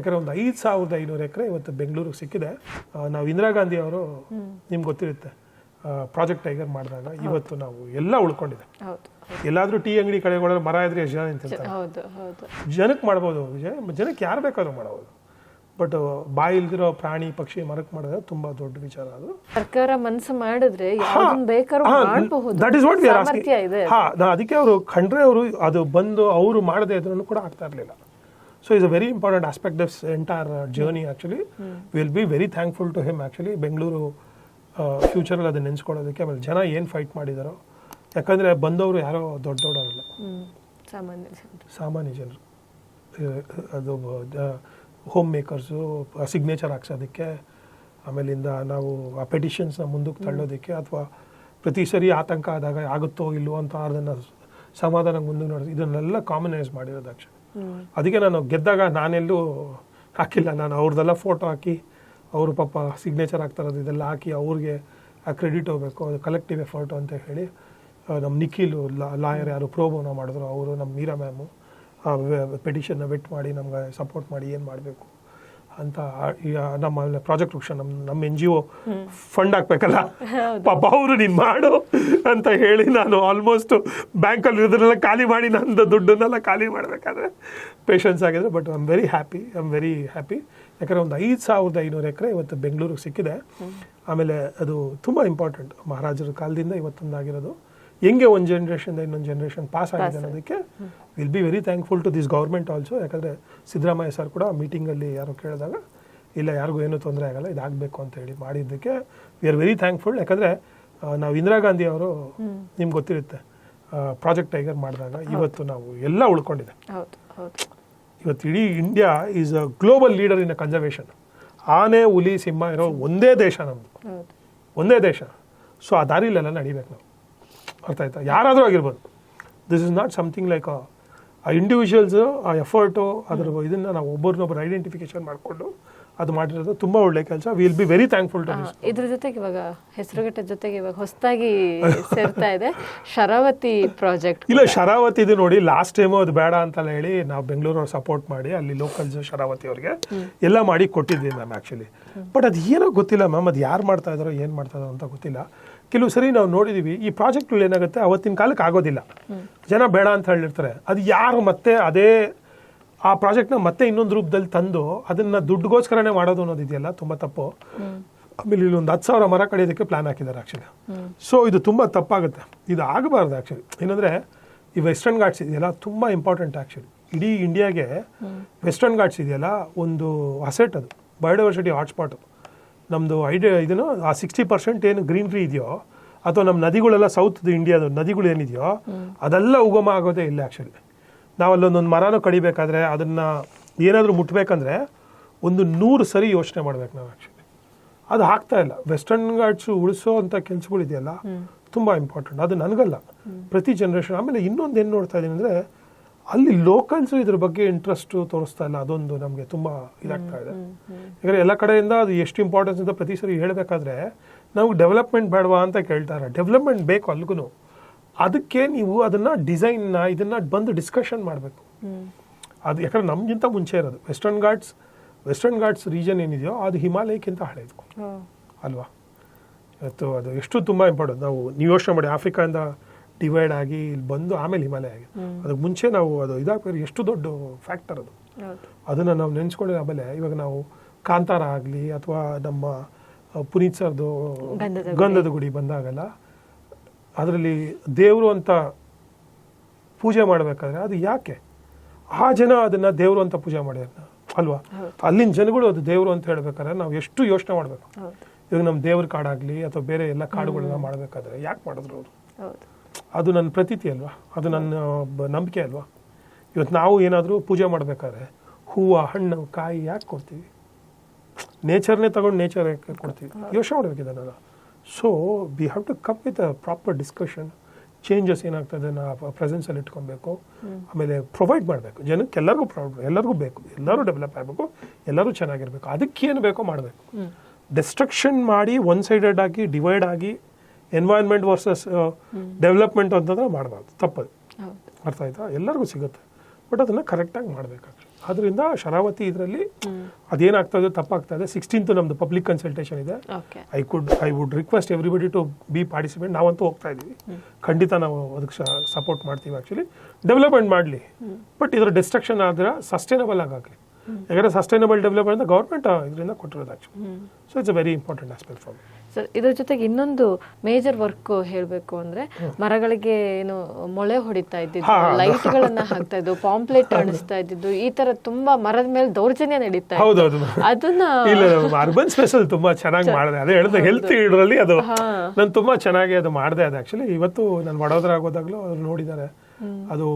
ಯಾಕಂದ್ರೆ ಒಂದು ಐದು ಸಾವಿರದ ಐನೂರು ಎಕರೆ ಇವತ್ತು ಬೆಂಗಳೂರಿಗೆ ಸಿಕ್ಕಿದೆ. ನಾವು ಇಂದಿರಾ ಗಾಂಧಿ ಅವರು ನಿಮ್ಗೆ ಗೊತ್ತಿರುತ್ತೆ ಪ್ರಾಜೆಕ್ಟ್ ಟೈಗರ್ ಮಾಡಿದಾಗ ಇವತ್ತು ನಾವು ಎಲ್ಲ ಉಳ್ಕೊಂಡಿದೆ. ಎಲ್ಲಾದ್ರೂ ಟೀ ಅಂಗಡಿ ಕಡೆಗಳಲ್ಲಿ ಮರ ಇದ್ರೆ ಎಷ್ಟು ಜನ ನಿಂತಿರ್ತಾರೆ ಜನಕ್ಕೆ ಮಾಡ್ಬೋದು ವಿಜಯ್ ಜನಕ್ಕೆ ಯಾರು ಬೇಕಾದ್ರೂ ಮಾಡ್ಬೋದು. ಬಟ್ ಬಾಯಿ ಇಲ್ದಿರೋ ಪ್ರಾಣಿ ಪಕ್ಷಿ ಮರಕ್ಕೆ ಮಾಡಿದ್ರೆ ತುಂಬಾ ದೊಡ್ಡ ವಿಚಾರ ಅದು. ಸರ್ಕಾರ ಮನಸ್ಸು ಮಾಡಿದ್ರೆ ಮಾಡಬಹುದು. ದಟ್ ಇಸ್ ವಾಟ್ ಅದಕ್ಕೆ ಅವರು ಖಂಡ್ರೆ ಅವರು ಅದು ಬಂದು ಅವರು ಮಾಡದೇ ಇದ್ರೂ ಕೂಡ ಆಗ್ತಾ ಇರಲಿಲ್ಲ. So is a very important aspect this entire journey actually will be very thankful to him actually Bengaluru ಫ್ಯೂಚರಲ್ಲಿ ಅದನ್ನ ನೆನೆಸ್ಕೊಳ್ಳೋದಕ್ಕೆ ಆಮೇಲೆ ಜನ ಏನು ಫೈಟ್ ಮಾಡಿದಾರೋ. ಯಾಕಂದರೆ ಬಂದವರು ಯಾರೋ ದೊಡ್ಡ ದೊಡ್ಡವರಲ್ಲ ಸಾಮಾನ್ಯ. ಸಾಮಾನ್ಯ ಜನರು. ಅದು ಹೋಮ್ ಮೇಕರ್ಸು ಸಿಗ್ನೇಚರ್ ಹಾಕ್ಸೋದಕ್ಕೆ ಆಮೇಲಿಂದ ನಾವು ಆ ಪೆಟಿಷನ್ಸ್ನ ಮುಂದಕ್ಕೆ ತಳ್ಳೋದಕ್ಕೆ ಅಥವಾ ಪ್ರತಿ ಸರಿ ಆತಂಕ ಆದಾಗ ಆಗುತ್ತೋ ಇಲ್ವೋ ಅಂತ ಅದನ್ನು ಸಮಾಧಾನ ಮುಂದಕ್ಕೆ ನೋಡೋದು ಇದನ್ನೆಲ್ಲ ಕಾಮನೈಸ್ ಮಾಡಿರೋದು ಆ್ಯಕ್ಚುಲಿ ಅದಕ್ಕೆ ನಾನು ಗೆದ್ದಾಗ ನಾನೆಲ್ಲೂ ಹಾಕಿಲ್ಲ. ನಾನು ಅವ್ರದ್ದೆಲ್ಲ ಫೋಟೋ ಹಾಕಿ, ಅವರು ಪಾಪ ಸಿಗ್ನೇಚರ್ ಆಗ್ತಾರದು ಇದೆಲ್ಲ ಹಾಕಿ ಅವ್ರಿಗೆ ಆ ಕ್ರೆಡಿಟ್ ಹೋಗಬೇಕು. ಅದು ಕಲೆಕ್ಟಿವ್ ಎಫರ್ಟು ಅಂತ ಹೇಳಿ ನಮ್ಮ ನಿಖಿಲು ಲಾಯರ್ ಯಾರು ಪ್ರೋಬೋನ ಮಾಡಿದ್ರು. ಅವರು ನಮ್ಮ ಮೀರಾ ಮ್ಯಾಮು ಪೆಟಿಷನ್ನ ವೆಟ್ ಮಾಡಿ ನಮ್ಗೆ ಸಪೋರ್ಟ್ ಮಾಡಿ ಏನು ಮಾಡಬೇಕು. ಅಂತ ನಮ್ಮ ಪ್ರಾಜೆಕ್ಟ್ ವೃಕ್ಷ ನಮ್ಮ ನಮ್ಮ ಎನ್ ಜಿ ಒ ಫಂಡ್ ಹಾಕ್ಬೇಕಲ್ಲ? ಪಾಪ ಅವರು ನೀನು ಮಾಡು ಅಂತ ಹೇಳಿ ನಾನು ಆಲ್ಮೋಸ್ಟ್ ಬ್ಯಾಂಕಲ್ಲಿ ಇದನ್ನೆಲ್ಲ ಖಾಲಿ ಮಾಡಿ ನನ್ನ ದುಡ್ಡನ್ನೆಲ್ಲ ಖಾಲಿ ಮಾಡಬೇಕಾದ್ರೆ ಪೇಷನ್ಸ್ ಆಗಿದ್ರೆ but I am very happy I am very happy ಯಾಕಂದರೆ ಒಂದು ಐದು ಸಾವಿರದ ಐನೂರು ಎಕರೆ ಇವತ್ತು ಬೆಂಗಳೂರಿಗೆ ಸಿಕ್ಕಿದೆ. ಆಮೇಲೆ ಅದು ತುಂಬ ಇಂಪಾರ್ಟೆಂಟ್ ಮಹಾರಾಜರ ಕಾಲದಿಂದ ಇವತ್ತೊಂದಾಗಿರೋದು. ಹೆಂಗೆ ಒಂದು ಜನ್ರೇಷನ್ ಇನ್ನೊಂದು ಜನ್ರೇಷನ್ ಪಾಸ್ ಆಗಿದೆ ಅನ್ನೋದಕ್ಕೆ will be very thankful to this government also ಯಾಕಂದರೆ ಸಿದ್ದರಾಮಯ್ಯ ಸರ್ ಕೂಡ ಮೀಟಿಂಗಲ್ಲಿ ಯಾರೋ ಕೇಳಿದಾಗ ಇಲ್ಲ ಯಾರಿಗೂ ಏನೂ ತೊಂದರೆ ಆಗಲ್ಲ ಇದಾಗಬೇಕು ಅಂತ ಹೇಳಿ ಮಾಡಿದ್ದಕ್ಕೆ ವಿ ಆರ್ ವೆರಿ ಥ್ಯಾಂಕ್ಫುಲ್ ಯಾಕಂದರೆ ನಾವು ಇಂದಿರಾ ಗಾಂಧಿ ಅವರು ನಿಮ್ಗೆ ಗೊತ್ತಿರುತ್ತೆ ಪ್ರಾಜೆಕ್ಟ್ ಟೈಗರ್ ಮಾಡಿದಾಗ ಇವತ್ತು ನಾವು ಎಲ್ಲ ಉಳ್ಕೊಂಡಿದೆ. ಇವತ್ತು ಇಡೀ India is a global leader in a conservation ಆನೆ ಹುಲಿ ಸಿಂಹ ಇರೋ ಒಂದೇ ದೇಶ ನಮ್ಮದು ಒಂದೇ ದೇಶ. ಸೊ ಆ ದಾರಿಲೆಲ್ಲ ನಡಿಬೇಕು ನಾವು. ಅರ್ಥ ಆಯ್ತಾ? ಯಾರಾದರೂ ಆಗಿರ್ಬೋದು. This is not something like ಆ ಇಂಡಿವಿಜುವಲ್ಸ್ ಆ ಎಫರ್ಟು ಅದರ ಇದನ್ನು ನಾವು ಒಬ್ಬರನ್ನೊಬ್ಬರು ಐಡೆಂಟಿಫಿಕೇಶನ್ ಮಾಡಿಕೊಂಡು ಅದು ಮಾಡಿರೋದು ತುಂಬ ಒಳ್ಳೆ ಕೆಲಸ. Will be very thankful to ಇದ್ರ ಜೊತೆಗೆ ಇವಾಗ ಹೆಸರುಗಟ್ಟ ಜೊತೆಗೆ ಇವಾಗ ಹೊಸದಾಗಿ ಸೇರ್ತಾ ಇದೆ ಶರಾವತಿ ಪ್ರಾಜೆಕ್ಟ್ ಇಲ್ಲ ಶರಾವತಿ ಇದು ನೋಡಿ ಲಾಸ್ಟ್ ಟೈಮು ಅದು ಬೇಡ ಅಂತೆಲ್ಲ ಹೇಳಿ ನಾವು ಬೆಂಗಳೂರವ್ರು ಸಪೋರ್ಟ್ ಮಾಡಿ ಅಲ್ಲಿ ಲೋಕಲ್ಸ್ ಶರಾವತಿ ಅವ್ರಿಗೆ ಎಲ್ಲ ಮಾಡಿ ಕೊಟ್ಟಿದ್ದೀನಿ ಮ್ಯಾಮ್ ಆ್ಯಕ್ಚುಲಿ ಬಟ್ ಅದು ಏನೋ ಗೊತ್ತಿಲ್ಲ ಮ್ಯಾಮ್ ಅದು ಯಾರು ಮಾಡ್ತಾ ಇದ್ದಾರೋ ಏನು ಮಾಡ್ತಾ ಇದಾರೋ ಅಂತ ಗೊತ್ತಿಲ್ಲ. ಕೆಲವು ಸರಿ ನಾವು ನೋಡಿದೀವಿ, ಈ ಪ್ರಾಜೆಕ್ಟ್ಗಳು ಏನಾಗುತ್ತೆ, ಅವತ್ತಿನ ಕಾಲಕ್ಕೆ ಆಗೋದಿಲ್ಲ. ಜನ ಬೇಡ ಅಂತ ಹೇಳಿರ್ತಾರೆ. ಅದು ಯಾರು ಮತ್ತೆ ಅದೇ, ಆ ಪ್ರಾಜೆಕ್ಟ್ನ ಮತ್ತೆ ಇನ್ನೊಂದು ರೂಪದಲ್ಲಿ ತಂದು ಅದನ್ನ ದುಡ್ಡುಗೋಸ್ಕರನೇ ಮಾಡೋದು ಅನ್ನೋದಿದೆಯಲ್ಲ ತುಂಬ ತಪ್ಪು. ಆಮೇಲೆ ಇಲ್ಲಿ ಒಂದು ಹತ್ತು ಸಾವಿರ ಮರ ಕಡಿಯೋದಕ್ಕೆ ಪ್ಲಾನ್ ಹಾಕಿದ್ದಾರೆ ಆ್ಯಕ್ಚುಲಿ ಸೊ ಇದು ತುಂಬ ತಪ್ಪಾಗುತ್ತೆ. ಇದು ಆಗಬಾರ್ದು ಆ್ಯಕ್ಚುಲಿ ಏನಂದರೆ, ಈ ವೆಸ್ಟರ್ನ್ ಘಾಟ್ಸ್ ಇದೆಯಲ್ಲ, ತುಂಬ ಇಂಪಾರ್ಟೆಂಟ್ ಆ್ಯಕ್ಚುಲಿ ಇಡೀ ಇಂಡಿಯಾಗೆ ವೆಸ್ಟರ್ನ್ ಘಾಟ್ಸ್ ಇದೆಯಲ್ಲ, ಒಂದು ಅಸೆಟ್ ಅದು. ಬಯೋಡೈವರ್ಸಿಟಿ ಹಾಟ್ಸ್ಪಾಟು ನಮ್ಮದು ಐಡಿಯಾ ಇದನ್ನು ಆ ಸಿಕ್ಸ್ಟಿ ಪರ್ಸೆಂಟ್ ಏನು ಗ್ರೀನ್ರಿ ಇದೆಯೋ ಅಥವಾ ನಮ್ಮ ನದಿಗಳೆಲ್ಲ ಸೌತ್ ಇಂಡಿಯಾದ ನದಿಗಳು ಏನಿದೆಯೋ ಅದೆಲ್ಲ ಉಗಮ ಆಗೋದೇ ಇಲ್ಲ ಆ್ಯಕ್ಚುಲಿ ನಾವು ಅಲ್ಲೊಂದೊಂದು ಮರನೂ ಕಡಿಬೇಕಾದ್ರೆ ಅದನ್ನು ಏನಾದರೂ ಮುಟ್ಬೇಕಂದ್ರೆ ಒಂದು ನೂರು ಸರಿ ಯೋಚನೆ ಮಾಡ್ಬೇಕು ನಾವು ಆ್ಯಕ್ಚುಲಿ ಅದು ಆಗ್ತಾ ಇಲ್ಲ. ವೆಸ್ಟರ್ನ್ ಘಾಟ್ಸು ಉಳಿಸೋ ಅಂಥ ಕೆಲಸಗಳಿದೆಯಲ್ಲ ತುಂಬ ಇಂಪಾರ್ಟೆಂಟ್ ಅದು ನನಗಲ್ಲ. ಪ್ರತಿ ಜನ್ರೇಷನ್ ಆಮೇಲೆ ಇನ್ನೊಂದು ಏನು ನೋಡ್ತಾ ಇದ್ದೀನಿ ಅಂದರೆ ಅಲ್ಲಿ ಲೋಕಲ್ಸು ಇದ್ರ ಬಗ್ಗೆ ಇಂಟ್ರೆಸ್ಟ್ ತೋರಿಸ್ತಾ ಇಲ್ಲ. ಅದೊಂದು ನಮಗೆ ತುಂಬ ಇದಾಗ್ತಾ ಇದೆ. ಯಾಕಂದರೆ ಎಲ್ಲ ಕಡೆಯಿಂದ ಅದು ಎಷ್ಟು ಇಂಪಾರ್ಟೆನ್ಸ್ ಅಂತ ಪ್ರತಿ ಸರಿ ಹೇಳಬೇಕಾದ್ರೆ ನಾವು ಡೆವಲಪ್ಮೆಂಟ್ ಬೇಡವಾ ಅಂತ ಕೇಳ್ತಾರೆ. ಡೆವಲಪ್ಮೆಂಟ್ ಬೇಕು ಅಲ್ಗೂ ಅದಕ್ಕೆ ನೀವು ಅದನ್ನ ಡಿಸೈನ್ನ ಇದನ್ನ ಬಂದು ಡಿಸ್ಕಷನ್ ಮಾಡಬೇಕು. ಅದು ಯಾಕಂದ್ರೆ ನಮಗಿಂತ ಮುಂಚೆ ಇರೋದು. Western Ghats Western Ghats region ಏನಿದೆಯೋ ಅದು ಹಿಮಾಲಯಕ್ಕಿಂತ ಹಳೆಯದು. ಅಲ್ವಾ? ಇವತ್ತು ಅದು ಎಷ್ಟು ತುಂಬ ಇಂಪಾರ್ಟೆಂಟ್ ನಾವು ನೀವು ಯೋಚನೆ ಮಾಡಿ ಆಫ್ರಿಕಾದಿಂದ ಡಿವೈಡ್ ಆಗಿ ಇಲ್ಲಿ ಬಂದು ಆಮೇಲೆ ಹಿಮಾಲಯ ಆಗಿ ಅದಕ್ಕೆ ಮುಂಚೆ ನಾವು ಅದು ಇದಾಗ್ಬೇಕು ಎಷ್ಟು ದೊಡ್ಡ ಫ್ಯಾಕ್ಟರ್ ಅದು. ಅದನ್ನು ನಾವು ನೆನೆಸ್ಕೊಂಡು ಆಮೇಲೆ ಇವಾಗ ನಾವು ಕಾಂತಾರ ಆಗಲಿ ಅಥವಾ ನಮ್ಮ ಪುನೀತ್ ಸರ್ದು ಗಂಧದ ಗುಡಿ. ಬಂದಾಗಲ್ಲ ಅದರಲ್ಲಿ ದೇವರು ಅಂತ ಪೂಜೆ ಮಾಡಬೇಕಾದ್ರೆ ಅದು ಯಾಕೆ? ಆ ಜನ ಅದನ್ನ ದೇವರು ಅಂತ ಪೂಜೆ ಮಾಡ್ಯಾರ ಅಲ್ವಾ? ಅಲ್ಲಿನ ಜನಗಳು ಅದು ದೇವರು ಅಂತ ಹೇಳ್ಬೇಕಾದ್ರೆ ನಾವು ಎಷ್ಟು ಯೋಚನೆ ಮಾಡಬೇಕು? ಇವಾಗ ನಮ್ಮ ದೇವ್ರ ಕಾಡಾಗಲಿ ಅಥವಾ ಬೇರೆ ಎಲ್ಲ ಕಾಡುಗಳನ್ನ ಮಾಡಬೇಕಾದ್ರೆ ಯಾಕೆ ಮಾಡಿದ್ರು ಅವರು? ಹೌದು. ಅದು ನನ್ನ ಪ್ರತೀತಿ ಅಲ್ವಾ? ಅದು ನನ್ನ ನಂಬಿಕೆ ಅಲ್ವಾ? ಇವತ್ತು ನಾವು ಏನಾದರೂ ಪೂಜೆ ಮಾಡಬೇಕಾದ್ರೆ ಹೂವು ಹಣ್ಣು ಕಾಯಿ ಯಾಕೆ ಕೊಡ್ತೀವಿ? ನೇಚರ್ನೇ ತಗೊಂಡು ನೇಚರ್ ಕೊಡ್ತೀವಿ? ಯೋಚನೆ ನಾನು. So we have to come with a proper discussion changes ಏನಾಗ್ತದೆ ನಾ ಪ್ರೆಸೆನ್ಸಲ್ಲಿ ಇಟ್ಕೊಬೇಕು. ಆಮೇಲೆ ಪ್ರೊವೈಡ್ ಮಾಡಬೇಕು. ಜನಕ್ಕೆ ಎಲ್ಲರಿಗೂ ಪ್ರೊವೈಡ್ ಎಲ್ಲರಿಗೂ ಬೇಕು. ಎಲ್ಲರೂ ಡೆವಲಪ್ ಆಗಬೇಕು. ಎಲ್ಲರೂ ಚೆನ್ನಾಗಿರಬೇಕು. ಅದಕ್ಕೇನು ಬೇಕೋ ಮಾಡಬೇಕು. ಡಿಸ್ಟ್ರಕ್ಷನ್ ಮಾಡಿ ಒನ್ ಸೈಡೆಡ್ ಆಗಿ ಡಿವೈಡ್ ಆಗಿ ಎನ್ವೈರ್ನ್ಮೆಂಟ್ ವರ್ಸಸ್ ಡೆವಲಪ್ಮೆಂಟ್ ಅಂತಂದ್ರೆ ಮಾಡಬಾರ್ದು. ತಪ್ಪದು. ಅರ್ಥ ಆಯ್ತಾ? ಎಲ್ಲರಿಗೂ ಸಿಗುತ್ತೆ. ಬಟ್ ಅದನ್ನು ಕರೆಕ್ಟಾಗಿ ಮಾಡಬೇಕಾಗ್ತದೆ. ಅದರಿಂದ ಶರಾವತಿ ಇದರಲ್ಲಿ ಅದೇನಾಗ್ತಾ ಇದೆ ತಪ್ಪಾಗ್ತಾ ಇದೆ. ಸಿಕ್ಸ್ಟೀನ್ತ್ ನಮ್ದು ಪಬ್ಲಿಕ್ ಕನ್ಸಲ್ಟೇಷನ್ ಇದೆ. I could I would request everybody to be participate ನಾವಂತೂ ಹೋಗ್ತಾ ಇದೀವಿ ಖಂಡಿತ ನಾವು ಅದಕ್ಕೆ ಸಪೋರ್ಟ್ ಮಾಡ್ತೀವಿ ಆ್ಯಕ್ಚುಲಿ ಡೆವಲಪ್ಮೆಂಟ್ ಮಾಡಲಿ. ಬಟ್ ಇದರ ಡಿಸ್ಟ್ರಕ್ಷನ್ ಆದ್ರೆ ಸಸ್ಟೈನಬಲ್ ಆಗಾಗಲಿ ಯಾಕಂದರೆ ಸಸ್ಟೈನಬಲ್ ಡೆವಲಪ್ಮೆಂಟ್ ಗೌರ್ಮೆಂಟ್ ಇದರಿಂದ ಕೊಟ್ಟಿರೋದು actually so it's a very important aspect for sir ಇದ್ರ ಜೊತೆಗೆ ಇನ್ನೊಂದು ಮೇಜರ್ ವರ್ಕ್ ಹೇಳಬೇಕು ಅಂದ್ರೆ ಮರಗಳಿಗೆ ಏನು ಮೊಳೆ ಹೊಡಿತಾ ಇದ್ದಿದ್ದು ಲೈಟ್ ಗಳನ್ನ ಹಾಕ್ತಾ ಇದ್ದು ಪಾಂಪ್ಲೆಟ್ ಅಣಿಸ್ತಾ ಇದ್ದಿದ್ದು ಈ ತರ ತುಂಬಾ ಮರದ ಮೇಲೆ ದೌರ್ಜನ್ಯ ನಡೀತಾ ಅದನ್ನ ಇಲ್ಲ ಅರ್ಬನ್ ಸ್ಪೆಷಲ್ ತುಂಬಾ ಚೆನ್ನಾಗಿ ಮಾಡಿದೆ. ಅದೇ ಹೇಳಿದೆ ಹೆಲ್ತ್ ಇದ್ರಲ್ಲಿ ಅದು ನಾನು ತುಂಬಾ ಚೆನ್ನಾಗಿ ಅದು ಮಾಡಿದೆ ಅದು ಆಕ್ಚುಲಿ ಇವತ್ತು ನಾನು ವಡೋದರ ಆಗೋದಾಗ್ಲೂ ಅವ್ರು ನೋಡಿದ್ದಾರೆ ಅದು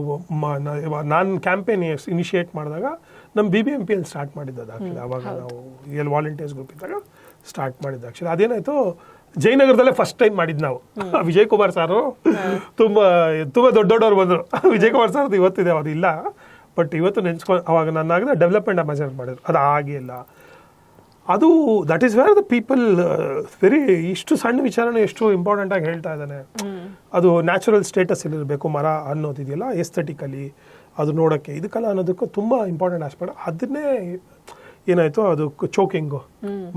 ನಾನು ಕ್ಯಾಂಪೇನ್ ಇನಿಷಿಯೇಟ್ ಮಾಡಿದಾಗ ನಮ್ಮ ಬಿ ಬಿ ಎಂ ಪಿ ಅಲ್ಲಿ ಸ್ಟಾರ್ಟ್ ಮಾಡಿದ್ದು ಅದು ಆಕ್ಚುಲಿ ಅವಾಗ ನಾವು ಎಲ್ಲಿ ವಾಲಂಟಿಯರ್ಸ್ ಗ್ರೂಪ್ ಇದ್ದಾಗ. ಸ್ಟಾರ್ಟ್ ಮಾಡಿದ್ದು. ಆ್ಯಕ್ಚುಲಿ ಅದೇನಾಯಿತು ಜಯನಗರದಲ್ಲೇ ಫಸ್ಟ್ ಟೈಮ್ ಮಾಡಿದ್ದು ನಾವು. ವಿಜಯ್ ಕುಮಾರ್ ಸಾರು ತುಂಬ ತುಂಬ ದೊಡ್ಡ ದೊಡ್ಡವ್ರು ಬಂದರು. ವಿಜಯ್ ಕುಮಾರ್ ಸರ್ ಇವತ್ತಿದೆ ಅವ್ರು ಇಲ್ಲ. ಬಟ್ ಇವತ್ತು ನೆನ್ಸ್ಕೊಂಡು ಅವಾಗ ನನ್ನಾಗಿದೆ ಡೆವಲಪ್ಮೆಂಟ್ ಅಮೆಜರ್ ಮಾಡಿದ್ರು. ಅದು ಆಗಿಲ್ಲ ಅದು that is where the people very ಇಷ್ಟು ಸಣ್ಣ ವಿಚಾರನ ಎಷ್ಟು ಇಂಪಾರ್ಟೆಂಟ್ ಆಗಿ ಹೇಳ್ತಾ ಇದ್ದಾನೆ. ಅದು ನ್ಯಾಚುರಲ್ ಸ್ಟೇಟಸ್ ಇರಬೇಕು ಮರ ಅನ್ನೋದಿದೆಯಲ್ಲ ಎಸ್ಥೆಟಿಕಲಿ ಅದು ನೋಡೋಕ್ಕೆ ಇದಕ್ಕೆಲ್ಲ ಅನ್ನೋದಕ್ಕೂ ತುಂಬ ಇಂಪಾರ್ಟೆಂಟ್ ಆಸ್ಪೆಕ್ಟ್ ಅದನ್ನೇ ಏನಾಯ್ತು ಅದು ಚೋಕಿಂಗು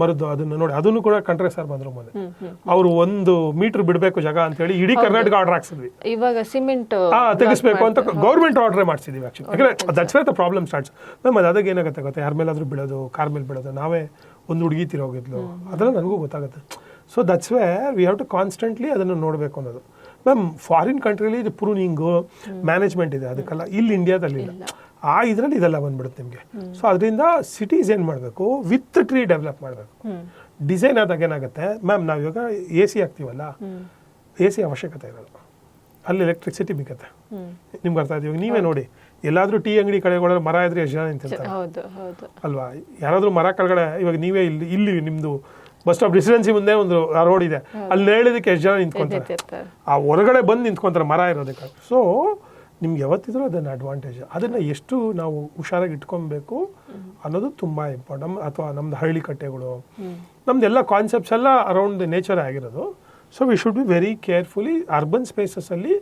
ಮರದ್ದು ಅದನ್ನ ನೋಡಿ. ಅದನ್ನು ಕೂಡ ಕಂಟ್ರೆ ಸರ್ ಬಂದ್ರು ಮೊನ್ನೆ ಅವರು ಒಂದು ಮೀಟರ್ ಬಿಡಬೇಕು ಜಾಗ ಅಂತ ಹೇಳಿ ಇಡೀ ಕರ್ನಾಟಕ ಆರ್ಡರ್ ಹಾಕ್ಸಿದ್ವಿ. ಇವಾಗ ಸಿಮೆಂಟ್ ತೆಗಿಸ್ಬೇಕು ಅಂತ ಗೌರ್ಮೆಂಟ್ ಆರ್ಡರ್ ಮಾಡ್ಸಿದೀವಿ ಆಕ್ಚುಲಿ ಯಾಕಂದ್ರೆ that's where the problem starts ma'am ಅದು ಅದಾಗ ಏನಾಗುತ್ತೆ ಗೊತ್ತಾ? ಯಾರ ಮೇಲಾದ್ರೂ ಬಿಡೋದು ಕಾರ್ ಮೇಲೆ ಬಿಡೋದು ನಾವೇ ಒಂದು ಹುಡುಗಿ ತಿರೋಗಿದ್ಲು ಅದೆಲ್ಲ ನನಗೂ ಗೊತ್ತಾಗುತ್ತೆ. So that's way we have to constantly ಅದನ್ನು ನೋಡಬೇಕು ಅನ್ನೋದು. ಮ್ಯಾಮ್ ಫಾರಿನ್ ಕಂಟ್ರಿಲಿ ಇದು ಪ್ರೂನಿಂಗು ಮ್ಯಾನೇಜ್ಮೆಂಟ್ ಇದೆ ಅದಕ್ಕೆಲ್ಲ. ಇಲ್ಲಿ ಇಂಡಿಯಾದಲ್ಲಿ ಇಲ್ಲ. ಆ ಇದರಲ್ಲಿ ಇದೆಲ್ಲ ಬಂದ್ಬಿಡುತ್ತೆ ನಿಮಗೆ. ಸೊ ಅದರಿಂದ ಸಿಟೀಸ್ ಏನು ಮಾಡಬೇಕು? ವಿತ್ ಟ್ರೀ ಡೆವಲಪ್ ಮಾಡಬೇಕು. ಡಿಸೈನ್ ಆದಾಗ ಏನಾಗುತ್ತೆ? ಮ್ಯಾಮ್ ನಾವು ಇವಾಗ ಎ ಸಿ ಹಾಕ್ತೀವಲ್ಲ ಎ ಸಿ ಅವಶ್ಯಕತೆ ಇರೋದು ಅಲ್ಲಿ ಎಲೆಕ್ಟ್ರಿಸಿಟಿ ಬೇಕತ್ತೆ ನಿಮ್ಗೆ ಅರ್ಥ ಆಯ್ತು? ಇವಾಗ ನೀವೇ ನೋಡಿ. ಎಲ್ಲಾದ್ರೂ ಟೀ ಅಂಗಡಿ ಕಡೆಗಳ ಮರ ಇದ್ರೆ ಎಷ್ಟು ಜನ ನಿಂತಿರ್ತಾರೆ? ಅಲ್ವಾ? ಯಾರಾದ್ರೂ ಮರ ಕೆಳಗಡೆ ಇವಾಗ ನೀವೇ ಇಲ್ಲಿ ಇಲ್ಲಿ ನಿಮ್ಮದು ಬಸ್ ಸ್ಟಾಪ್ ರೆಸಿಡೆನ್ಸಿ ಮುಂದೆ ಒಂದು ರೋಡ್ ಇದೆ. ಅಲ್ಲಿ ಹೇಳಿದಕ್ಕೆ ಎಷ್ಟು ಜನ ನಿಂತ್ಕೊಂತಾರೆ? ಆ ಹೊರಗಡೆ ಬಂದು ನಿಂತ್ಕೊಂತಾರೆ ಮರ ಇರೋದಕ್ಕೆ. ಸೊ ನಿಮ್ಗೆ ಯಾವತ್ತಿದ್ರೂ ಅದನ್ನು ಅಡ್ವಾಂಟೇಜ್ ಅದನ್ನು ಎಷ್ಟು ನಾವು ಹುಷಾರಾಗಿ ಇಟ್ಕೊಬೇಕು ಅನ್ನೋದು ತುಂಬ ಇಂಪಾರ್ಟೆಂಟ್ ಅಥವಾ ನಮ್ದು ಹಳ್ಳಿ ಕಟ್ಟೆಗಳು ನಮ್ದೆಲ್ಲ ಕಾನ್ಸೆಪ್ಟ್ಸ್ ಎಲ್ಲ ಅರೌಂಡ್ ನೇಚರ್ ಆಗಿರೋದು. So we should be very carefully urban ಸ್ಪೇಸಸ್ಸಲ್ಲಿ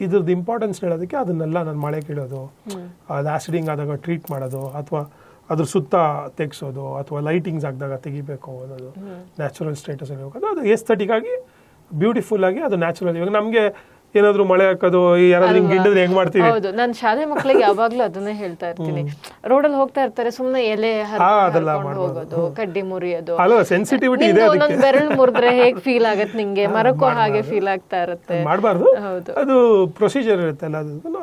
ಇದ್ರದ್ದು ಇಂಪಾರ್ಟೆನ್ಸ್ ಹೇಳೋದಕ್ಕೆ ಅದನ್ನೆಲ್ಲ ನಾನು ಮಳೆ ಕೀಳೋದು ಅದು ಆಸಿಡಿಂಗ್ ಆದಾಗ ಟ್ರೀಟ್ ಮಾಡೋದು ಅಥವಾ ಅದ್ರ ಸುತ್ತ ತೆಗ್ಸೋದು ಅಥವಾ ಲೈಟಿಂಗ್ಸ್ ಆಗಿದಾಗ ತೆಗಿಬೇಕು ಅನ್ನೋದು. ನ್ಯಾಚುರಲ್ ಸ್ಟೇಟಸ್ ಹೋಗೋದು. ಅದು ಎಸ್ಥೆಟಿಕ್ ಆಗಿ ಬ್ಯೂಟಿಫುಲ್ ಆಗಿ ಅದು ನ್ಯಾಚುರಲ್ ಇವಾಗ ನಮಗೆ ಏನಾದರೂ ಮಳೆ ಹಾಕೋದು ಯಾರಾದ್ರೂ ಹಿಂಗೆ ಹೆಂಗ್ ಮಾಡ್ತೀವಿ? ಹೌದು. ನಾನು ಶಾಲೆ ಮಕ್ಕಳಿಗೆ ಯಾವಾಗ್ಲೂ ಅದನ್ನೇ ಹೇಳ್ತಾ ಇರ್ತೀನಿ. ರೋಡಲ್ಲಿ ಹೋಗ್ತಾ ಇರ್ತಾರೆ ಸುಮ್ಮನೆ ಎಲೆ ಹರ್ಕೊಂಡು ಹೋಗೋದು ಕಡ್ಡಿ ಮುರಿಯೋದು. ಅಲ್ಲ ಸೆನ್ಸಿಟಿವಿಟಿ ಇದೆ ಅದಕ್ಕೆ. ಬೆರಳು ಮುರಿದ್ರೆ ಹೇಗ್ ಫೀಲ್ ಆಗತ್ತೆ ನಿಂಗೆ? ಮರಕ್ಕೂ ಹಾಗೆ ಫೀಲ್ ಆಗ್ತಾ ಇರುತ್ತೆ. ಮಾಡಬಾರ್ದು. ಹೌದು. ಅದು ಪ್ರೊಸೀಜರ್ ಇರುತ್ತೆ ಅಲ್ಲ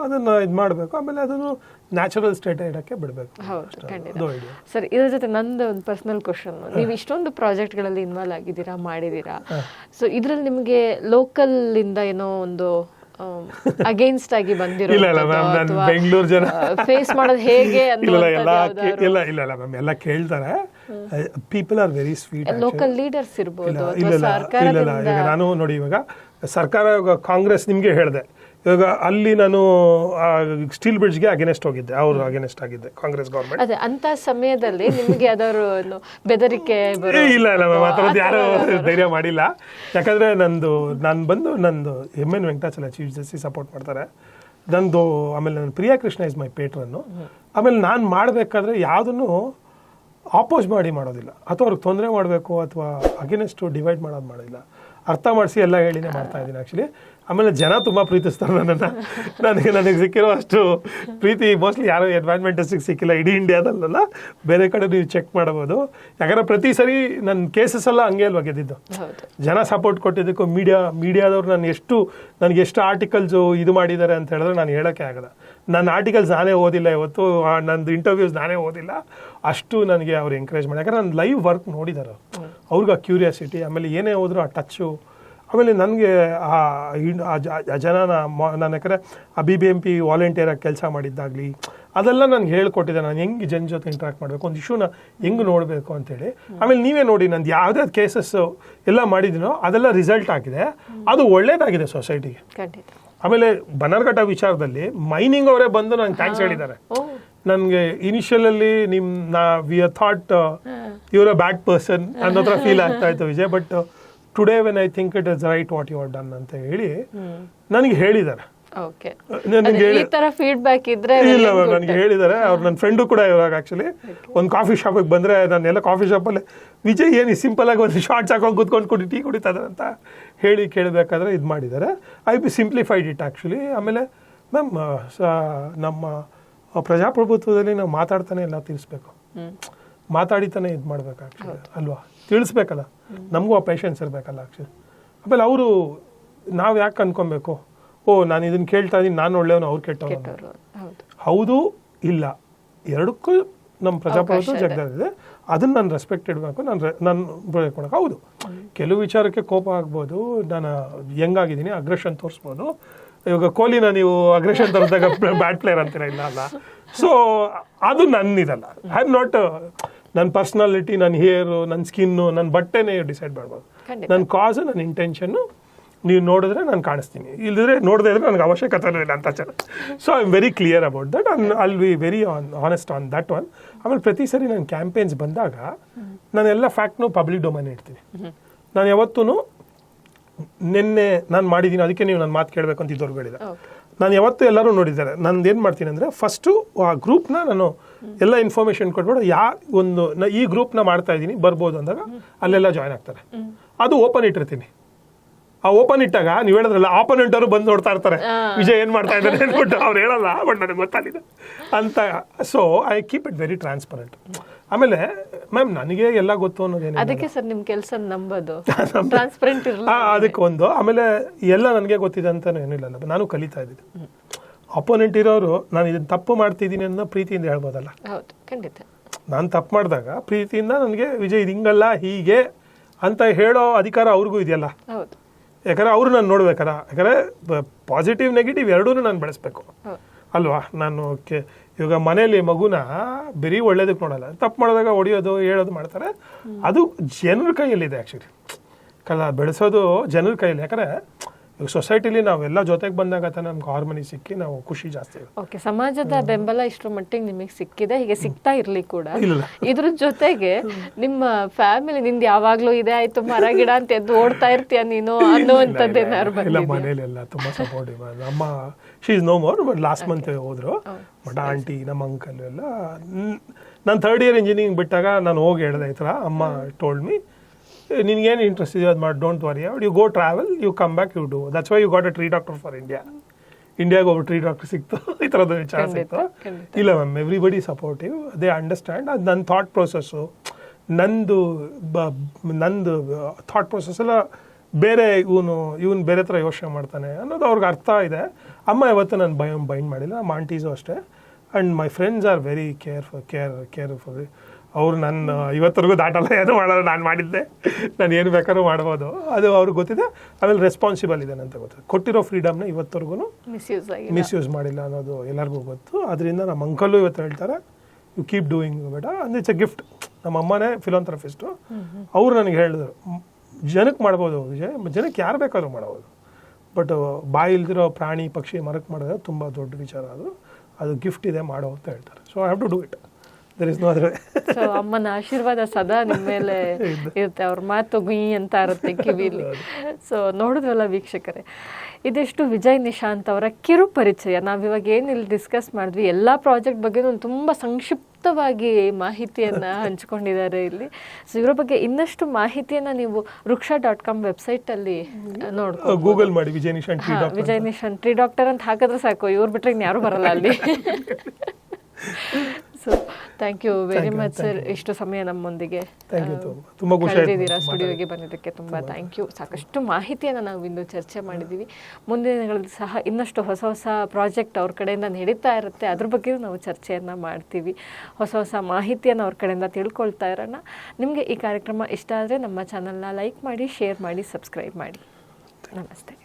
ಅದನ್ನ ಇದು ಮಾಡಬೇಕು. ಆಮೇಲೆ ಅದನ್ನು ನ್ಯಾಚುರಲ್ ಸ್ಟೇಟ್ ಇಡಕ್ಕೆ ಬಿಡಬೇಕು. ಹೌದು ಖಂಡಿತ. ಸರ್ ಇದ್ರ ಜೊತೆ ನಂದು ಒಂದು ಪರ್ಸನಲ್ ಕ್ವಶನ್ ನೀವು ಇಷ್ಟೊಂದು ಪ್ರಾಜೆಕ್ಟ್ಗಳಲ್ಲಿ ಇನ್ವಾಲ್ವ್ ಆಗಿದ್ದೀರಾ ಮಾಡಿದ್ದೀರಾ? ಸೊ ಇದರಲ್ಲಿ ನಿಮಗೆ ಲೋಕಲ್ ಇಂದ ಏನೋ ಒಂದು ಅಗೇನ್ಸ್ಟ್ ಆಗಿ ಬಂದಿರೋ ಇಲ್ಲ ಇಲ್ಲ ಮ್ಯಾಮ್ ನಾನು ಬೆಂಗಳೂರು ಜನ. ಫೇಸ್ ಮಾಡೋದು ಹೇಗೆ ಇಲ್ಲ ಇಲ್ಲ ಎಲ್ಲ ಇಲ್ಲ ಇಲ್ಲ ಇಲ್ಲ ಮ್ಯಾಮ್ ಎಲ್ಲ ಕೇಳ್ತಾರೆ. People are very sweet local leaders ಇರ್ಬೋದು ಇಲ್ಲ ಇಲ್ಲ ನಾನು ನೋಡಿ ಇವಾಗ ಸರ್ಕಾರ ಕಾಂಗ್ರೆಸ್ ನಿಮಗೆ ಹೇಳಿದೆ. ಇವಾಗ ಅಲ್ಲಿ ನಾನು ಸ್ಟೀಲ್ ಬ್ರಿಡ್ಜ್ಗೆ ಅಗೇನೆಸ್ಟ್ ಹೋಗಿದ್ದೆ. ಅವರು ಅಗೇನೆಸ್ಟ್ ಆಗಿದ್ದೆ ಕಾಂಗ್ರೆಸ್ ಗೌರ್ಮೆಂಟ್ ಅದೇ ಅಂತ ಸಮಯದಲ್ಲಿ ನಿಮಗೆ ಯಾವ್ದಾದ್ರು ಬೆದರಿಕೆ ಇಲ್ಲ ಇಲ್ಲ ಮ್ಯಾಮ್ ಆ ಥರದ್ದು ಯಾರು ಧೈರ್ಯ ಮಾಡಿಲ್ಲ. ಯಾಕಂದ್ರೆ ನಂದು ನಾನು ಬಂದು ನಂದು M N Venkatachala chief justice support ಮಾಡ್ತಾರೆ. ನಂದು ಆಮೇಲೆ ನನ್ನ Priya Krishna is my patron ಆಮೇಲೆ ನಾನು ಮಾಡಬೇಕಾದ್ರೆ ಯಾವುದನ್ನು ಆಪೋಸ್ ಮಾಡಿ ಮಾಡೋದಿಲ್ಲ. ಅಥವಾ ಅವ್ರಿಗೆ ತೊಂದರೆ ಮಾಡಬೇಕು ಅಥವಾ ಅಗೇನೆಸ್ಟು ಡಿವೈಡ್ ಮಾಡೋದು ಮಾಡೋದಿಲ್ಲ ಅರ್ಥ ಮಾಡಿಸಿ ಎಲ್ಲ ಹೇಳಿನೇ ಮಾಡ್ತಾ ಇದ್ದೀನಿ ಆ್ಯಕ್ಚುಲಿ ಆಮೇಲೆ ಜನ ತುಂಬ ಪ್ರೀತಿಸ್ತಾರೆ ನನ್ನನ್ನು. ನನಗೆ ನನಗೆ ಸಿಕ್ಕಿರೋ ಅಷ್ಟು ಪ್ರೀತಿ ಮೋಸ್ಟ್ಲಿ ಯಾರು ಎನ್ವೈರ್ಮೆಂಟಸ್ಟಿಗೆ ಸಿಕ್ಕಿಲ್ಲ. ಇಡೀ ಇಂಡಿಯಾದಲ್ಲೆಲ್ಲ. ಬೇರೆ ಕಡೆ ನೀವು ಚೆಕ್ ಮಾಡಬಹುದು. ಯಾಕಂದ್ರೆ ಪ್ರತಿ ಸರಿ ನನ್ನ ಕೇಸಸ್ ಎಲ್ಲ ಹಂಗೆ ಅಲ್ವಾ ಗೆದ್ದಿದ್ದು. ಜನ ಸಪೋರ್ಟ್ ಕೊಟ್ಟಿದ್ದಕ್ಕೂ ಮೀಡಿಯಾ ಮೀಡಿಯಾದವ್ರು ನಾನು ಎಷ್ಟು ನನಗೆ ಎಷ್ಟು ಆರ್ಟಿಕಲ್ಸು ಇದು ಮಾಡಿದ್ದಾರೆ ಅಂತ ಹೇಳಿದ್ರೆ ನಾನು ಹೇಳೋಕ್ಕೆ ಆಗಲ್ಲ. ನನ್ನ ಆರ್ಟಿಕಲ್ಸ್ ನಾನೇ ಓದಿಲ್ಲ ಇವತ್ತು. ನಂದು ಇಂಟರ್ವ್ಯೂಸ್ ನಾನೇ ಓದಿಲ್ಲ. ಅಷ್ಟು ನನಗೆ ಅವ್ರು ಎಂಕರೇಜ್ ಮಾಡಿ. ಯಾಕಂದ್ರೆ ನಾನು ಲೈವ್ ವರ್ಕ್ ನೋಡಿದ್ದಾರೆ ಅವ್ರಿಗೆ ಆ ಕ್ಯೂರಿಯಾಸಿಟಿ ಆಮೇಲೆ ಏನೇ ಹೋದ್ರು ಆ ಟಚ್ಚು ಆಮೇಲೆ ನನಗೆ ಆ ಜನನ ನಾನು ಯಾಕಂದರೆ ಆ ಬಿ ಬಿ ಎಂ ಪಿ ವಾಲಂಟಿಯರಾಗಿ ಕೆಲಸ ಮಾಡಿದ್ದಾಗಲಿ ಅದೆಲ್ಲ ನನಗೆ ಹೇಳ್ಕೊಟ್ಟಿದ್ದೆ ನಾನು ಹೆಂಗೆ ಜನ ಜೊತೆ ಇಂಟ್ರಾಕ್ಟ್ ಮಾಡಬೇಕು? ಒಂದು ಇಶ್ಯೂನ ಹೆಂಗೆ ನೋಡಬೇಕು ಅಂತೇಳಿ. ಆಮೇಲೆ ನೀವೇ ನೋಡಿ ನಂದು ಯಾವುದೇ ಕೇಸಸ್ ಎಲ್ಲ ಮಾಡಿದ್ದೀನೋ ಅದೆಲ್ಲ ರಿಸಲ್ಟ್ ಆಗಿದೆ ಅದು ಒಳ್ಳೇದಾಗಿದೆ ಸೊಸೈಟಿಗೆ ಆಮೇಲೆ ಬನರ್ಘಟ್ಟ ವಿಚಾರದಲ್ಲಿ ಮೈನಿಂಗ್ ಅವರೇ ಬಂದು ನನಗೆ ಥ್ಯಾಂಕ್ಸ್ ಹೇಳಿದ್ದಾರೆ. ನನಗೆ ಇನಿಷಿಯಲಲ್ಲಿ ನಿಮ್ಮ ನಾ we are thought you're a bad person ಅನ್ನೋ ಥರ ಫೀಲ್ ಆಗ್ತಾ ಇತ್ತು Vijay but today when I think it is right what you done ಅಂತ ಹೇಳಿ ನನಗೆ ಹೇಳಿದ್ದಾರೆ. ಫೀಡ್ಬ್ಯಾಕ್ ಇದ್ರೆ ಇಲ್ಲ ನನಗೆ ಹೇಳಿದ್ದಾರೆ. ಅವ್ರು ನನ್ನ ಫ್ರೆಂಡು ಕೂಡ ಇವಾಗ ಆಕ್ಚುಲಿ ಒಂದು ಕಾಫಿ ಶಾಪಿಗೆ ಬಂದರೆ ನಾನೆಲ್ಲ ಕಾಫಿ ಶಾಪಲ್ಲಿ ವಿಜಯ್ ಏನು ಸಿಂಪಲ್ ಆಗಿ ಒಂದು ಶಾರ್ಟ್ಸ್ ಹಾಕೊಂಡು ಕೂತ್ಕೊಂಡು ಕುಡಿ ಟೀ ಕುಡಿತಾ ಇದ್ದಾರೆ ಅಂತ ಹೇಳಿ ಕೇಳಬೇಕಾದ್ರೆ ಇದು ಮಾಡಿದ್ದಾರೆ. I be simplified it actually ಆಮೇಲೆ ಮ್ಯಾಮ್ ನಮ್ಮ ಪ್ರಜಾಪ್ರಭುತ್ವದಲ್ಲಿ ನಾವು ಮಾತಾಡ್ತಾನೆ ಎಲ್ಲ ತಿಳಿಸ್ಬೇಕು. ಮಾತಾಡಿತಾನೆ ಇದು ಮಾಡ್ಬೇಕು ಆ್ಯಕ್ಚುಲಿ ಅಲ್ವಾ? ತಿಳಿಸ್ಬೇಕಲ್ಲ. ನಮಗೂ ಆ ಪೇಷನ್ಸ್ ಇರಬೇಕಲ್ಲ ಆ್ಯಕ್ಚುಲಿ ಆಮೇಲೆ ಅವರು ನಾವು ಯಾಕೆ ಅನ್ಕೊಬೇಕು? ಓ ನಾನು ಇದನ್ನು ಕೇಳ್ತಾ ಇದ್ದೀನಿ ನಾನು ಒಳ್ಳೆಯವನು ಅವ್ರು ಕೆಟ್ಟವನು ಹೌದು. ಇಲ್ಲ. ಎರಡಕ್ಕೂ ನಮ್ಮ ಪ್ರಜಾಪ್ರಭುತ್ವ. ಜಗದಲ್ಲಿದೆ ಅದನ್ನ ನಾನು ರೆಸ್ಪೆಕ್ಟ್ ಇಡಬೇಕು ನಾನು ನಾನು ಕೊಡಕ್ಕೆ ಹೌದು. ಕೆಲವು ವಿಚಾರಕ್ಕೆ ಕೋಪ ಆಗ್ಬೋದು ನಾನು ಹೆಂಗಾಗಿದ್ದೀನಿ ಅಗ್ರೆಷನ್ ತೋರಿಸ್ಬೋದು. ಇವಾಗ ಕೊಹ್ಲಿನ ನೀವು ಅಗ್ರೆಷನ್ ತೋರಿಸಿದಾಗ ಬ್ಯಾಟ್ ಪ್ಲೇಯರ್ ಅಂತೀರ ಇಲ್ಲ ಅಲ್ಲ? ಸೊ ಅದು ನನ್ನಿದಲ್ಲ. ಐ ಆಮ್ ನಾಟ್ ನನ್ನ ಪರ್ಸ್ನಾಲಿಟಿ ನನ್ನ ಹೇರು ನನ್ನ ಸ್ಕಿನ್ನು ನನ್ನ ಬಟ್ಟೆನೇ ಡಿಸೈಡ್ ಮಾಡ್ಬೋದು. ನನ್ನ ಕಾಸು ನನ್ನ ಇಂಟೆನ್ಷನ್ನು ನೀವು ನೋಡಿದ್ರೆ ನಾನು ಕಾಣಿಸ್ತೀನಿ. ಇಲ್ಲದ್ರೆ ನೋಡದೇ ಇದ್ರೆ ನನಗೆ ಅವಶ್ಯಕತೆ ಇಲ್ಲ ಅಂತ ಚೆನ್ನಾಗಿ so I am very clear about that and all we very on honest on that one ಆಮೇಲೆ ಪ್ರತಿ ಸರಿ ನನ್ನ ಕ್ಯಾಂಪೇನ್ಸ್ ಬಂದಾಗ ನಾನೆಲ್ಲ ಫ್ಯಾಕ್ಟ್ನು ಪಬ್ಲಿಕ್ ಡೊಮೈನ್ ಇಡ್ತೀನಿ. ನಾನು ಯಾವತ್ತೂ ನಿನ್ನೆ ನಾನು ಮಾಡಿದ್ದೀನಿ ಅದಕ್ಕೆ ನೀವು ನನ್ನ ಮಾತು ಕೇಳಬೇಕು ಅಂತ ಇದ್ದವ್ರು ಹೇಳಿದ ನಾನು ಯಾವತ್ತೂ ಎಲ್ಲರೂ ನೋಡಿದ್ದಾರೆ. ನಂದು ಏನು ಮಾಡ್ತೀನಿ ಅಂದರೆ ಫಸ್ಟು ಆ ಗ್ರೂಪ್ನ ನಾನು ಎಲ್ಲ ಇನ್ಫಾರ್ಮೇಷನ್ ಕೊಟ್ಬಿಟ್ಟು ಯಾ ಒಂದು ನ- ಈ ಗ್ರೂಪ್ನ ಮಾಡ್ತಾ ಇದ್ದೀನಿ ಬರ್ಬೋದು ಅಂದಾಗ ಅಲ್ಲೆಲ್ಲ ಜಾಯ್ನ್ ಆಗ್ತಾರೆ. ಅದು ಓಪನ್ ಇಟ್ಟಿರ್ತೀನಿ. ಆ ಓಪನ್ ಇಟ್ಟಾಗ ನೀವು ಹೇಳಿದ್ರಲ್ಲ ಆಪೋನೆಂಟ್ ಅವರು ಬಂದು ನೋಡ್ತಾ ಇರ್ತಾರೆ. ವಿಜಯ್ ಏನ್ ಮಾಡ್ತಾ ಇದ್ದಾರೆ ಅಂದ್ಬಿಟ್ಟು ಅವ್ರು ಹೇಳಲ್ಲ ಬಟ್ ನನಗೆ ಗೊತ್ತಾಗಿದೆ. ಅಂತ so I keep it very transparent ಆಮೇಲೆ ಮ್ಯಾಮ್ ನನಗೆ ಎಲ್ಲ ಗೊತ್ತು ಅನ್ನೋದೇನು ಅದಕ್ಕೆ ಸರ್ ನಿಮ್ಮ ಕೆಲಸ ನಂಬೋದು. ಟ್ರಾನ್ಸ್ಪರೆಂಟ್ ಇರಲ್ಲ ಅದಕ್ಕೆ ಒಂದು ಆಮೇಲೆ ಎಲ್ಲ ನನಗೆ ಗೊತ್ತಿದೆ ಅಂತ ಏನಿಲ್ಲ ನಾನು ಕಲಿತಾ ಇದ್ದಿದ್ದು. ಅಪೋನೆಂಟ್ ಇರೋರು ನಾನು ಇದನ್ನು ತಪ್ಪು ಮಾಡ್ತಿದ್ದೀನಿ ಅನ್ನೋ ಪ್ರೀತಿಯಿಂದ ಹೇಳ್ಬೋದಲ್ಲ? ಹೌದು ಖಂಡಿತ. ನಾನು ತಪ್ಪು ಮಾಡಿದಾಗ ಪ್ರೀತಿಯಿಂದ ನನಗೆ ವಿಜಯ್ ಇದು ಹಿಂಗಲ್ಲ ಹೀಗೆ ಅಂತ ಹೇಳೋ ಅಧಿಕಾರ ಅವ್ರಿಗೂ ಇದೆಯಲ್ಲ? ಹೌದು. ಯಾಕಂದ್ರೆ ಅವರು ನಾನು ನೋಡ್ಬೇಕಲ್ಲ. ಯಾಕಂದ್ರೆ ಪಾಸಿಟಿವ್ ನೆಗೆಟಿವ್ ಎರಡೂ ನಾನು ಬೆಳೆಸ್ಬೇಕು. ಅಲ್ವಾ? ನಾನು ಕೆ ಇವಾಗ ಮನೆಯಲ್ಲಿ ಮಗುನ ಬರೀ ಒಳ್ಳೇದಕ್ಕೆ ನೋಡಲ್ಲ. ತಪ್ಪು ಮಾಡಿದಾಗ ಹೊಡಿಯೋದು ಹೇಳೋದು ಮಾಡ್ತಾರೆ. ಅದು ಜನರ ಕೈಯಲ್ಲಿದೆ ಆ್ಯಕ್ಚುಲಿ ಕಲ ಬೆಳೆಸೋದು ಜನರ ಕೈಯಲ್ಲಿ. ಯಾಕಂದ್ರೆ ಸೊಸೈಟಿಲಿ ನಾವೆಲ್ಲ ಜೊತೆಗೆ ಬಂದಾಗ ನಮ್ಗೆ ಹಾರ್ಮನಿ ಸಿಕ್ಕಿ ನಾವು ಖುಷಿ ಜಾಸ್ತಿ. ಓಕೆ ಸಮಾಜದ ಬೆಂಬಲ ಇಷ್ಟರ ಮಟ್ಟಿಗೆ ನಿಮಗೆ ಸಿಕ್ಕಿದೆ ಹೀಗೆ ಸಿಗ್ತಾ ಇರ್ಲಿ ಕೂಡ. ಇದ್ರ ಜೊತೆಗೆ ನಿಮ್ಮ ಫ್ಯಾಮಿಲಿ ನಿಂದ ಯಾವಾಗ್ಲೂ ಇದೆ ಆಯ್ತು ಮರ ಗಿಡ ಅಂತ ಎದ್ದು ಓಡ್ತಾ ಇರ್ತೀಯ ನೀನು ಅನ್ನುವಂಥದ್ದು ಏನಾದ್ರು ಮನೇಲಿ ಎಲ್ಲ ತುಂಬಾ ಸಪೋರ್ಟಿವ್ ಅಮ್ಮ she is no more but last month ಹೋದ್ರು. ಬಟ್ ಆಂಟಿ ನಮ್ಮ ಅಂಕಲ್ ಎಲ್ಲ ನಾನು ಥರ್ಡ್ ಇಯರ್ ಇಂಜಿನಿಯರಿಂಗ್ ಬಿಟ್ಟಾಗ ನಾನು ಹೋಗಿ ಹೇಳಿದೆ ಈ ಥರ ಅಮ್ಮ ಟೋಲ್ಡ್ ಮಿ ನಿನ್ಗೇನು ಇಂಟ್ರೆಸ್ಟ್ ಇದೆಯೋ ಅದು ಮಾಡಿ don't worry you go travel you come back you do that's why you got a tree doctor for India ಇಂಡಿಯಾಗೆ ಒಬ್ಬ ಟ್ರೀ ಡಾಕ್ಟರ್ ಸಿಕ್ತು. ಈ ಥರದ ವಿಚಾರ ಸಿಕ್ತು. ಇಲ್ಲ ma'am everybody supportive they understand ಅದು ನನ್ನ ಥಾಟ್ ಪ್ರೊಸೆಸ್ಸು ನಂದು ಬ ನಂದು ಥಾಟ್ ಪ್ರೊಸೆಸ್ ಎಲ್ಲ ಬೇರೆ ಇವನು ಇವನು ಬೇರೆ ಥರ ಯೋಚನೆ ಮಾಡ್ತಾನೆ ಅನ್ನೋದು ಅವ್ರಿಗೆ ಅರ್ಥ ಇದೆ. ಅಮ್ಮ ಯಾವತ್ತೂ ನಾನು ಭಯ ಬೈಂಡ್ ಮಾಡಿಲ್ಲ. ನಮ್ಮ ಆಂಟೀಸು ಅಷ್ಟೇ. And my friends are very care for care care for ಅವ್ರು ನನ್ನ ಇವತ್ತರೆಗೂ ದಾಟಲ್ಲ ಏನು ಮಾಡಲ್ಲ ನಾನು ಮಾಡಿದ್ದೆ. ನಾನು ಏನು ಬೇಕಾದ್ರೂ ಮಾಡ್ಬೋದು. ಅದು ಅವ್ರಿಗೆ ಗೊತ್ತಿದೆ ಆಮೇಲೆ ರೆಸ್ಪಾನ್ಸಿಬಲ್ ಇದೆ ಅಂತ ಗೊತ್ತಿದೆ. ಕೊಟ್ಟಿರೋ ಫ್ರೀಡಮ್ನ ಇವತ್ತರೆಗೂ ಮಿಸ್ಯೂಸ್ ಮಿಸ್ಯೂಸ್ ಮಾಡಿಲ್ಲ ಅನ್ನೋದು ಎಲ್ಲರಿಗೂ ಗೊತ್ತು. ಅದರಿಂದ ನಮ್ಮ ಅಂಕಲ್ಲು ಇವತ್ತು ಹೇಳ್ತಾರೆ ಯು ಕೀಪ್ ಡೂಯಿಂಗ್ ಬೇಡ. ಅಂದ್ರೆ ಇಟ್ಸ್ ಎ ಗಿಫ್ಟ್ ನಮ್ಮ ಅಮ್ಮನೇ ಫಿಲೋಥ್ರಫಿಸ್ಟು ಅವ್ರು ನನಗೆ ಹೇಳಿದ್ರು ಜನಕ್ಕೆ ಮಾಡ್ಬೋದು ಜನಕ್ಕೆ ಯಾರು ಬೇಕಾದ್ರೂ ಮಾಡ್ಬೋದು. ಬಟ್ ಬಾಯಿ ಇಲ್ದಿರೋ ಪ್ರಾಣಿ ಪಕ್ಷಿ ಮರಕ್ಕೆ ಮಾಡೋದು ತುಂಬ ದೊಡ್ಡ ವಿಚಾರ ಅದು. ಅದು ಗಿಫ್ಟ್ ಇದೆ ಮಾಡೋ ಅಂತ ಹೇಳ್ತಾರೆ. So I have to do it there is no other so ಅಮ್ಮನ ಆಶೀರ್ವಾದ ಸದಾ ನಿಮ್ಮ ಮೇಲೆ ಇರುತ್ತೆ. ಅವ್ರ ಮಾತು ಗುಯಿ ಅಂತ ಇರುತ್ತೆ ಕಿವಿಲಿ. ಸೊ ನೋಡಿದ್ವಲ್ಲ ವೀಕ್ಷಕರೇ. ಇದಿಷ್ಟು ವಿಜಯ್ ನಿಶಾಂತ್ ಅವರ ಕಿರು ಪರಿಚಯ. ನಾವಿವಾಗ ಏನು ಇಲ್ಲಿ ಡಿಸ್ಕಸ್ ಮಾಡಿದ್ವಿ ಎಲ್ಲ ಪ್ರಾಜೆಕ್ಟ್ ಬಗ್ಗೆ ತುಂಬ ಸಂಕ್ಷಿಪ್ತವಾಗಿ ಮಾಹಿತಿಯನ್ನ ಹಂಚಿಕೊಂಡಿದ್ದಾರೆ ಇಲ್ಲಿ. ಸೊ ಇವರ ಬಗ್ಗೆ ಇನ್ನಷ್ಟು ಮಾಹಿತಿಯನ್ನ ನೀವು ವೃಕ್ಷ ಡಾಟ್ ಕಾಮ್ ವೆಬ್ಸೈಟಲ್ಲಿ ನೋಡ್ಕೊ ಗೂಗಲ್ ಮಾಡಿ ವಿಜಯ್ ನಿಶಾಂತ್ ವಿಜಯ್ ನಿಶಾಂತ್ ಟ್ರೀ ಡಾಕ್ಟರ್ ಅಂತ ಹಾಕಿದ್ರೆ ಸಾಕು. ಇವ್ರು ಬಿಟ್ರೆ ಇನ್ಯಾರು ಬರಲ್ಲ ಅಲ್ಲಿ. So thank you very much sir ಇಷ್ಟು ಸಮಯ ನಮ್ಮೊಂದಿಗೆ ತುಂಬ- ತುಂಬ ಖುಷಿ ಆಯ್ತು ಕಳೆದಿದ್ದೀರಾ ಸ್ಟುಡಿಯೋಗೆ ಬಂದಿದ್ದಕ್ಕೆ ತುಂಬ ಥ್ಯಾಂಕ್ ಯು ಸಾಕಷ್ಟು ಮಾಹಿತಿಯನ್ನು ನಾವು ಇಂದು ಚರ್ಚೆ ಮಾಡಿದ್ದೀವಿ. ಮುಂದಿನ ದಿನಗಳಲ್ಲಿ ಸಹ ಇನ್ನಷ್ಟು ಹೊಸ ಹೊಸ ಪ್ರಾಜೆಕ್ಟ್ ಅವ್ರ ಕಡೆಯಿಂದ ನಡೀತಾ ಇರುತ್ತೆ. ಅದ್ರ ಬಗ್ಗೆ ನಾವು ಚರ್ಚೆಯನ್ನು ಮಾಡ್ತೀವಿ. ಹೊಸ ಹೊಸ ಮಾಹಿತಿಯನ್ನು ಅವ್ರ ಕಡೆಯಿಂದ ತಿಳ್ಕೊಳ್ತಾ ಇರೋಣ. ನಿಮಗೆ ಈ ಕಾರ್ಯಕ್ರಮ ಇಷ್ಟ ಆದರೆ ನಮ್ಮ ಚಾನಲ್ನ ಲೈಕ್ ಮಾಡಿ ಶೇರ್ ಮಾಡಿ ಸಬ್ಸ್ಕ್ರೈಬ್ ಮಾಡಿ. ನಮಸ್ತೆ.